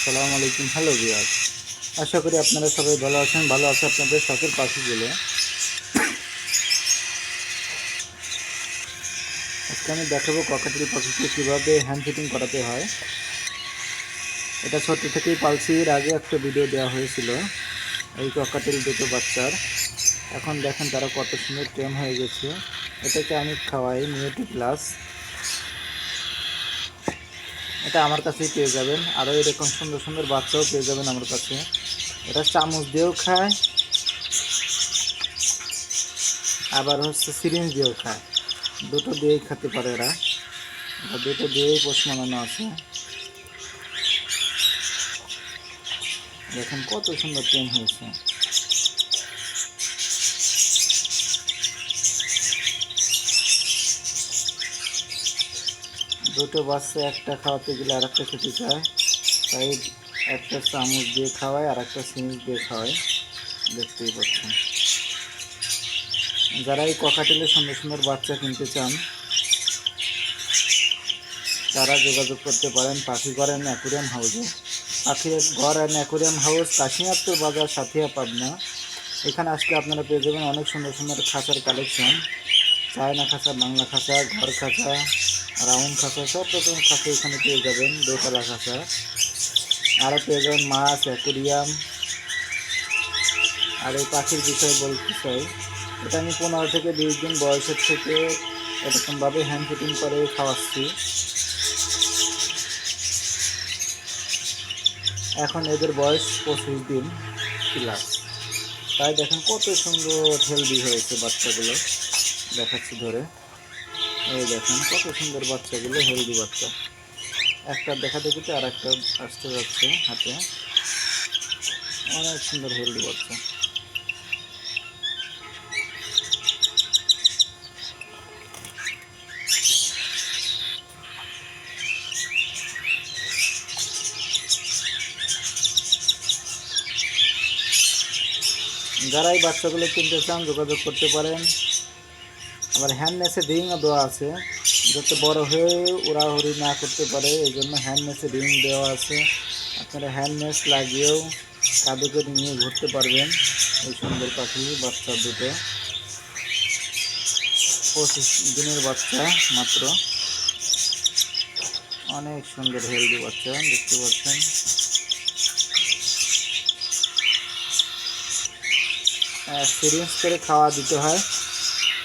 আসসালামু আলাইকুম। হ্যালো বিয়ার আশা করি আপনারা সবাই ভালো আছেন, ভালো আছে আপনাদের শখের পাখিগুলো আজকে আমি দেখাবো ককাটেল পাখিকে কীভাবে হ্যান্ড ফিটিং করাতে হয়। এটা ছোট থেকেই পালছি, এর আগে একটা ভিডিও দেওয়া হয়েছিল, এই ককাটেল দুটো বাচ্চার। এখন দেখেন তারা কত সুন্দর টেম হয়ে গেছে। এটাকে আমি খাওয়াই মিউটি প্লাস এটা আমার কাছেই পেয়ে যাবেন। আরও এরকম সুন্দর সুন্দর বাচ্চাও পেয়ে যাবেন আমার কাছে। এটা চামচ দিয়েও খায়। আবার হচ্ছে সিরিঞ্জ দিয়েও খায়। দুটো দিয়েই খেতে পারে এরা। দুটো দিয়েই পোষ মানানো আছে। দেখেন কত সুন্দর ট্রেন হয়েছে। দুটো বাচ্চা একটা খাওয়াতে গেলে আর একটা খেতে চায়। তাই একটা চামচ দিয়ে খাওয়ায় আর একটা সিরিঞ্জ দিয়ে খাওয়ায়। দেখতেই পাচ্ছেন। যারা এই ককাটেলের সুন্দর সুন্দর বাচ্চা কিনতে চান, তারা যোগাযোগ করতে পারেন পাখি করেন অ্যাকুরিয়াম হাউসে। পাখি ঘর অ্যান্ড অ্যাকুরিয়াম হাউস কাশিনাথপুর বাজার, সাথিয়া পাবনা। এখানে আসলে আপনারা পেয়ে যাবেন অনেক সুন্দর সুন্দর খাঁচার কালেকশন চায়না খাঁচা, বাংলা খাঁচা, ঘর খাঁচা রাউন্ড খাঁচা, সব রকম খাঁচা এখানে পেয়ে যাবেন, দোতলা খাঁচা। আরও পেয়ে যাবেন মাছ, অ্যাকুরিয়াম। আর এই পাখির বিষয়ে বলতে চাই, এটা আমি পনেরো থেকে বিশ দিন বয়সের থেকে এরকমভাবে হ্যান্ড ফিটিং করে খাওয়াচ্ছি। এখন এদের বয়স পঁচিশ দিন প্লাস তাই দেখেন কত সুন্দর হেলদি হয়েছে বাচ্চাগুলো, দেখাচ্ছি ধরে। এই দেখেন, কত সুন্দর বাচ্চাগুলো হেলদি বাচ্চা। একটা দেখা দেখিতে আর একটা আসতে যাচ্ছে হাতে। অনেক সুন্দর হেলদি বাচ্চা। যারা এই বাচ্চাগুলো কিনতে চান, যোগাযোগ করতে পারেন। আবার হ্যান্ড নেসে রিংও দেওয়া আছে। যাতে বড় হয়ে উড়াহুড়ি না করতে পারে, এই জন্য হ্যান্ড নেসে রিং দেওয়া আছে। আপনারা হ্যান্ড নেস লাগিয়েও কাঁধে নিয়ে ঘুরতে পারবেন এই সুন্দর পাখি, বাচ্চা দুটো। পঁচিশ দিনের বাচ্চা মাত্র। অনেক সুন্দর হেলদি বাচ্চা, দেখতে পাচ্ছেন। সিরিঞ্জ করে খাওয়া দিতে হয়।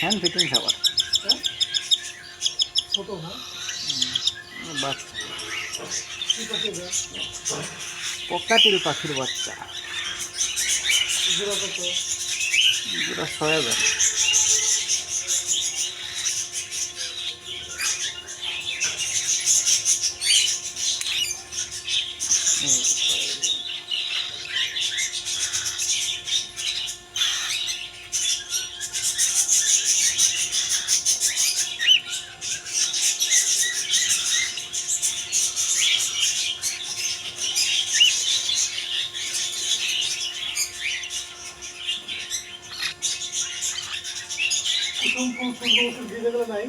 হ্যান্ড ফিটিং খাবার হ্যাঁ? ছোট না? বাচ্চা। পকাটিল পাখির বাচ্চা। জোড়া কত? ছয় হাজার। প্রথম কোন সূর্যমুখী বীজ এগুলো নাই